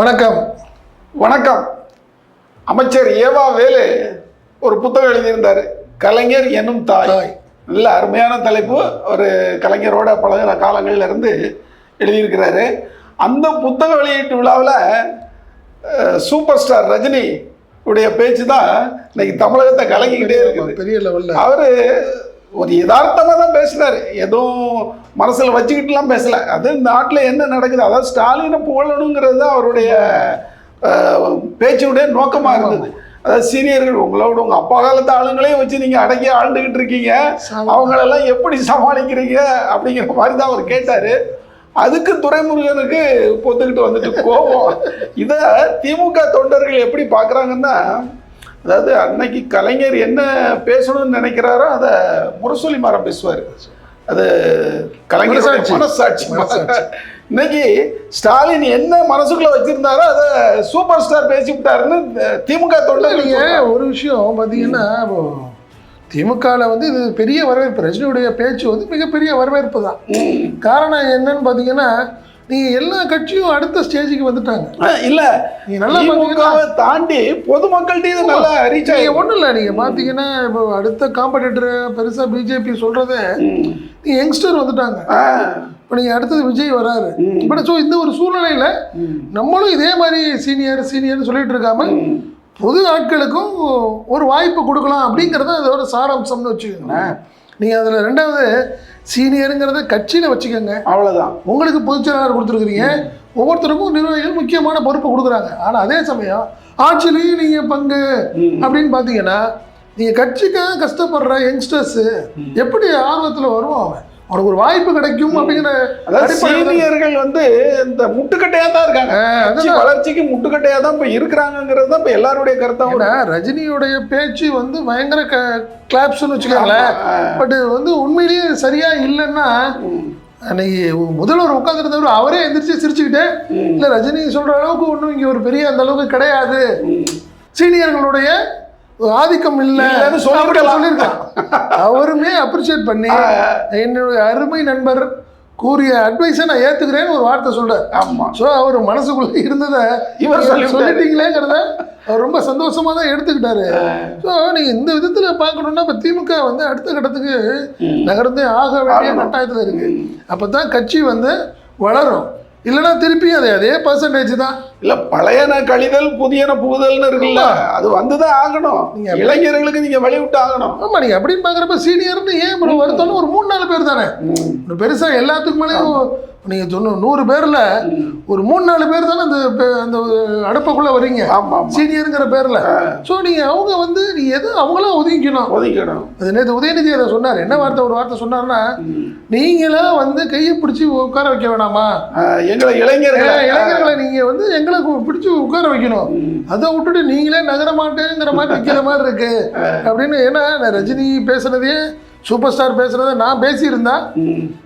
வணக்கம். வணக்கம். அமைச்சர் ஏவா வேலு ஒரு புத்தகம் எழுதியிருந்தார். கலைஞர் என்னும் தாய். தாய். நல்ல அருமையான தலைப்பு. ஒரு கலைஞரோட பழகிற காலங்கள்ல இருந்து எழுதியிருக்கிறாரு. அந்த புத்தக வெளியீட்டு விழாவில் சூப்பர் ஸ்டார் ரஜினி உடைய பேச்சு தான் இன்னைக்கு தமிழகத்தை கலங்கிக்கிட்டே இருக்குது. பெரிய லெவல்ல அவரு ஒரு யதார்த்தமாக தான் பேசினார். எதுவும் மனசில் வச்சுக்கிட்டுலாம் பேசல. அது இந்த நாட்டில் என்ன நடக்குது? அதாவது ஸ்டாலினை புகழணுங்கிறது தான் அவருடைய பேச்சுடைய நோக்கமாக இருந்தது. அதாவது சீனியர்கள் உங்களோட உங்கள் அப்பா காலத்து ஆளுங்களையும் வச்சு நீங்கள் அடக்கி ஆண்டுகிட்டு இருக்கீங்க. அவங்களெல்லாம் எப்படி சமாளிக்கிறீங்க? அப்படிங்கிற மாதிரி தான் அவர் கேட்டார். அதுக்கு துரைமுருகனுக்கு பொத்துக்கிட்டு வந்துட்டு கோபம். இதை திமுக தொண்டர்கள் எப்படி பார்க்குறாங்கன்னா அதாவது அன்னைக்கு கலைஞர் என்ன பேசணும்னு நினைக்கிறாரோ அதை முரசொலி மரம் பேசுவார். அது கலைஞர் மனசாட்சி. இன்னைக்கு ஸ்டாலின் என்ன மனசுக்குள்ள வச்சிருந்தாரோ அதை சூப்பர் ஸ்டார் பேசி விட்டாருன்னு திமுக தொண்டர்கள் ஒரு விஷயம் பார்த்தீங்கன்னா திமுகவில் வந்து இது பெரிய வரவேற்பு. ரஜினியுடைய பேச்சு வந்து மிகப்பெரிய வரவேற்பு தான். காரணம் என்னன்னு பார்த்தீங்கன்னா நீங்க எல்லா கட்சியும் அடுத்த ஸ்டேஜுக்கு வந்துட்டாங்க. இல்ல. நீங்க நல்லா தாண்டி பொதுமக்கள்கிட்ட இது நல்லா ரீச் ஆகி ஒன்றும் இல்லை நீங்கள் பார்த்தீங்கன்னா இப்போ அடுத்த காம்படிட்டர் பெருசாக பிஜேபி சொல்கிறதே நீ யங்ஸ்டர் வந்துட்டாங்க. இப்போ நீங்கள் அடுத்தது விஜய் வராரு. இப்போ ஸோ இந்த ஒரு சூழ்நிலையில் நம்மளும் இதே மாதிரி சீனியர் சீனியர்னு சொல்லிட்டு இருக்காம புது ஆட்களுக்கும் ஒரு வாய்ப்பு கொடுக்கலாம் அப்படிங்கிறது அதோட சாராம்சம்னு வச்சுக்கோங்களேன். நீங்கள் அதில் ரெண்டாவது சீனியருங்கிறத கட்சியில் வச்சுக்கோங்க. அவ்வளவுதான். உங்களுக்கு பொதுச் செயலாளர் கொடுத்துருக்குறீங்க. ஒவ்வொருத்தருக்கும் நிர்வாகிகள் முக்கியமான பொறுப்பு கொடுக்குறாங்க. ஆனால் அதே சமயம் ஆட்சியிலையும் நீங்கள் பங்கு அப்படின்னு பார்த்தீங்கன்னா நீங்கள் கட்சிக்காக கஷ்டப்படுற யங்ஸ்டர்ஸு எப்படி ஆர்வத்தில் வருவான் அவன்? அவனுக்கு ஒரு வாய்ப்பு கிடைக்கும் அப்படிங்கிற அதாவது சீனியர்கள் வந்து இந்த முட்டுக்கட்டையா தான் இருக்காங்க வளர்ச்சிக்கு முட்டுக்கட்டையா தான் இப்ப இருக்கிறாங்கிறது தான் இப்ப எல்லாருடைய கருத்தாவும் ஏன்னா ரஜினியுடைய பேச்சு வந்து பயங்கர க கிளாப்ஸ்னு வச்சுக்கோங்களேன். பட் வந்து உண்மையிலேயே சரியா இல்லைன்னா அன்னைக்கு முதல்வர் உட்காந்துருந்தவர் அவரே எந்திரிச்சு சிரிச்சுக்கிட்டே இல்லை ரஜினி சொல்ற அளவுக்கு ஒன்றும் இங்கே ஒரு பெரிய அந்த அளவுக்கு கிடையாது. சீனியர்களுடைய ஆதிக்கம் இல்லை இல்லைன்னு. சொல்லியிருக்கலாம். அவருமே அப்ரிஷியேட் பண்ணி என்னுடைய அருமை நண்பர் கூறிய அட்வைஸை நான் ஏத்துக்கிறேன்னு ஒரு வார்த்தை சொல்றார். ஆமா. ஸோ அவர் மனசுக்குள்ள இருந்ததை இவர் சொல்லிவிட்டாரு. சொல்லிட்டீங்களேங்கிறத அவர் ரொம்ப சந்தோஷமா தான் எடுத்துக்கிட்டாரு. ஸோ நீங்க இந்த விதத்துல பார்க்கணும்னா இப்போ திமுக வந்து அடுத்த கட்டத்துக்கு நகர்ந்தே ஆக வேண்டிய கட்டாயத்தில் இருக்கு. அப்பதான் கட்சி வந்து வளரும். இல்லைன்னா திருப்பி அதே அதே பர்சன்டேஜ் தான். இல்ல பழையன கழிதல் புதியன புகுதல்னு இருக்குல்ல அது வந்துதான் ஆகணும். இளைஞர்களுக்கு நீங்க வழி விட்டு ஆகணும் ஆமா நீங்க அப்படின்னு பார்க்குறப்ப சீனியர்னு ஏன் ப்ரோ வருத்தம்னு ஒரு மூணு நாலு பேர் தானே? ஒரு பெருசா எல்லாத்துக்கு மேலேயும் நீங்க சொன்ன நூறு பேர்ல ஒரு மூணு நாலு பேர் தானே அந்த அந்த அடுப்புக்குள்ள வர்றீங்க? ஆமா ஆமா. சீனியருங்கிற பேர்ல. ஸோ நீங்க அவங்க வந்து நீ எது அவங்களாம் ஒதுங்கிக்கணும்? ஒதுக்கிடணும் அது நேற்று உதயநிதி அதை சொன்னார். என்ன வார்த்தை ஒரு வார்த்தை சொன்னார்னா நீங்களா வந்து கையை பிடிச்சி உட்கார வைக்க வேணாமா? எங்களை இளைஞர்களை இளைஞர்களை நீங்க வந்து எங்களை கு- பிடிச்சு உட்கார வைக்கணும். அதை விட்டுட்டு நீங்களே நகர மாட்டேங்கிற மாதிரி நிக்கிற மாதிரி இருக்கு. அப்படின்னு ஏன்னா நான் ரஜினி பேசுனதே சூப்பர் ஸ்டார் பேசுனதை நான் பேசியிருந்தா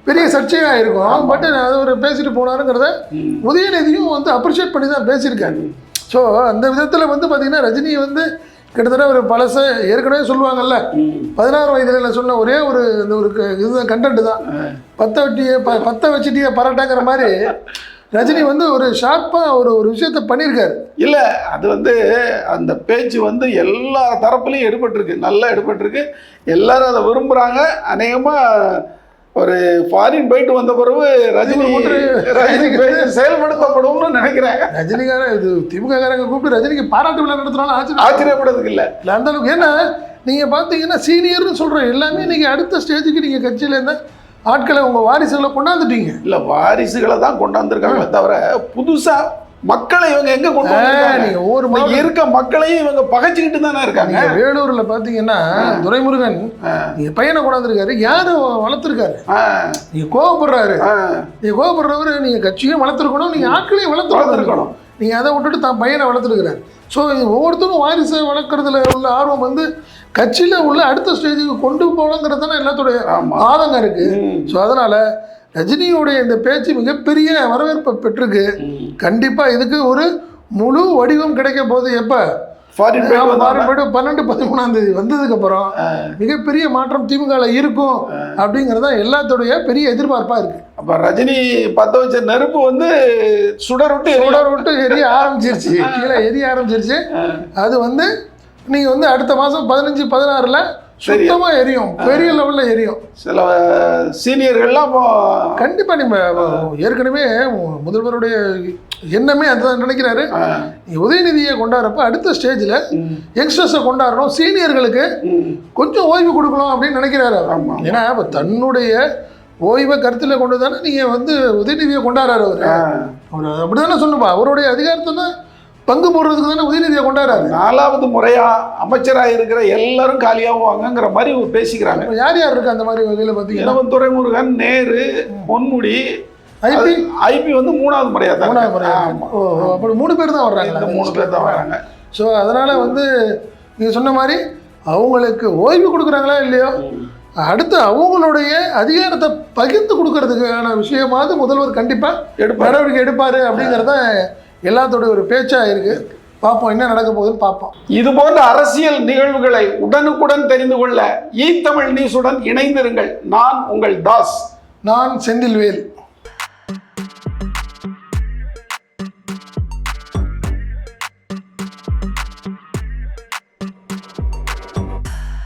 பெரிய சர்ச்சையாக இருக்கும். பட் அது ஒரு பேசிட்டு போனாருங்கிறத உதயநிதியும் வந்து அப்ரிஷியேட் பண்ணி தான் பேசியிருக்காரு. ஸோ அந்த விதத்தில் வந்து பார்த்தீங்கன்னா ரஜினி வந்து கிட்டத்தட்ட ஒரு பழச ஏற்கனவே சொல்லுவாங்கல்ல பதினாறு வயதுல சொன்ன ஒரே ஒரு இந்த ஒரு இதுதான் கண்டென்ட் தான். பத்த வட்டிய ப பத்த வச்சுட்டிய பரட்டாங்கிற மாதிரி ரஜினி வந்து ஒரு ஷார்ப்பாக ஒரு ஒரு விஷயத்த பண்ணியிருக்காரு இல்ல அது வந்து அந்த பேச்சு வந்து எல்லா தரப்புலையும் எடுபட்டிருக்கு. நல்லா எடுபட்டிருக்கு. எல்லாரும் அதை விரும்புறாங்க. அநேகமா ஒரு ஃபாரின் போயிட்டு வந்த பிறகு ரஜினி ரஜினி செயல்படுத்தப்படும்னு நினைக்கிறேன். ரஜினிகார இது திமுககாரங்க கூப்பிட்டு ரஜினிக்கு பாராட்டு விழா நடத்தினாலும் ஆச்சரியம். ஆச்சரியப்படுறதுக்கு இல்ல. இல்லை அந்த அளவுக்கு ஏன்னா நீங்கள் பார்த்தீங்கன்னா சீனியர்னு சொல்கிற எல்லாமே நீங்கள் அடுத்த ஸ்டேஜுக்கு நீங்கள் கட்சியில் இருந்தால் ஆட்களை உங்கள் வாரிசுகளை கொண்டாந்துட்டீங்க. இல்ல வாரிசுகளை தான் கொண்டாந்துருக்காங்களே தவிர புதுசா மக்களை இவங்க எங்க கொண்டு ஒவ்வொரு இருக்க மக்களையும் இவங்க பகைச்சுக்கிட்டு தானே இருக்காங்க? வேலூர்ல பாத்தீங்கன்னா துரைமுருகன் நீங்க பையனை கொண்டாந்துருக்காரு. யாரு வளர்த்துருக்காரு? நீங்க கோவப்படுறாரு. ஆ, நீங்க கோவப்படுறவரு நீங்க கட்சியும் வளர்த்துருக்கணும் நீங்க ஆட்களையும் வளர்த்து வளர்த்திருக்கணும். நீங்க அதை விட்டுட்டு தான் பையனை வளர்த்துருக்கிறாரு. ஸோ இது ஒவ்வொருத்தரும் வாரிசை வளர்க்குறதுல உள்ள ஆர்வம் வந்து கட்சியில உள்ள அடுத்த ஸ்டேஜுக்கு கொண்டு போகணுங்கிறது தானே எல்லாத்துடைய. ஆதங்கம் இருக்கு. ம். ஸோ அதனால ரஜினியுடைய இந்த பேச்சு மிகப்பெரிய வரவேற்பை பெற்றிருக்கு. கண்டிப்பா இதுக்கு ஒரு முழு வடிவம் கிடைக்க போகுது. எப்ப? ஃபாரின் பன்னெண்டு பதிமூணாம் தேதி வந்ததுக்கு அப்புறம் மிகப்பெரிய மாற்றம் திமுகல இருக்கும் அப்படிங்கறது தான் எல்லாத்துடைய பெரிய எதிர்பார்ப்பா இருக்கு. அப்ப ரஜினி பத்த வச்ச நெருப்பு வந்து சுடர் விட்டு. சுடர் விட்டு எரிய ஆரம்பிச்சிருச்சு. கீழே எரிய ஆரம்பிச்சிருச்சு. அது வந்து நீங்க வந்து அடுத்த மாசம் பதினஞ்சு பதினாறுல சுத்தமா எரியும். பெரிய லெவல்ல எரியும். சில சீனியர்கள்லாம் இப்போ கண்டிப்பா நீங்க ஏற்கனவே முதல்வருடைய எண்ணமே அதுதான் நினைக்கிறாரு. உதயநிதியை கொண்டாடுறப்ப அடுத்த ஸ்டேஜில் யங்ஸ்டர்ஸை கொண்டாடணும் சீனியர்களுக்கு கொஞ்சம் ஓய்வு கொடுக்கணும் அப்படின்னு நினைக்கிறாரு. ஏன்னா இப்போ தன்னுடைய ஓய்வை கருத்தில் கொண்டு தானே நீங்கள் வந்து உதயநிதியை கொண்டாடுறாரு அவர். அவர் அப்படி தானே சொன்னப்பா அவருடைய அதிகாரத்தை தான் பங்கு போடுறதுக்கு தானே உதயநிதியை கொண்டாடுறாரு. நாலாவது முறையா அமைச்சரா இருக்கிற எல்லாரும் காலியாகுவாங்கங்கிற மாதிரி பேசிக்கிறாங்க. யார் யார் இருக்கு அந்த மாதிரி வகையில் பார்த்தீங்கன்னா இளவன் துரைமுருகன் நேரு பொன்முடி ஐபி ஐபி வந்து மூணாவது முறையா தான் மூணாவது முறை ஆமா. ஓ ஓ, அப்படி மூணு பேர் தான் வர்றாங்க. மூணு பேர் தான் வராங்க ஸோ அதனால வந்து நீங்கள் சொன்ன மாதிரி அவங்களுக்கு ஓய்வு கொடுக்குறாங்களா இல்லையோ? அடுத்து அவங்களுடைய அதிகாரத்தை பகிர்ந்து கொடுக்கறதுக்கான விஷயமாவது முதல்வர் கண்டிப்பாக. நடவடிக்கை எடுப்பார் அப்படிங்கிறது தான் எல்லாத்தோட ஒரு பேச்சாக இருக்கு. பார்ப்போம் என்ன நடக்க போகுதுன்னு பார்ப்போம். இது போன்ற அரசியல் நிகழ்வுகளை உடனுக்குடன் தெரிந்து கொள்ள ஈ தமிழ் நியூஸுடன் இணைந்திருங்கள். நான் உங்கள் தாஸ். நான் செந்தில்வேல்.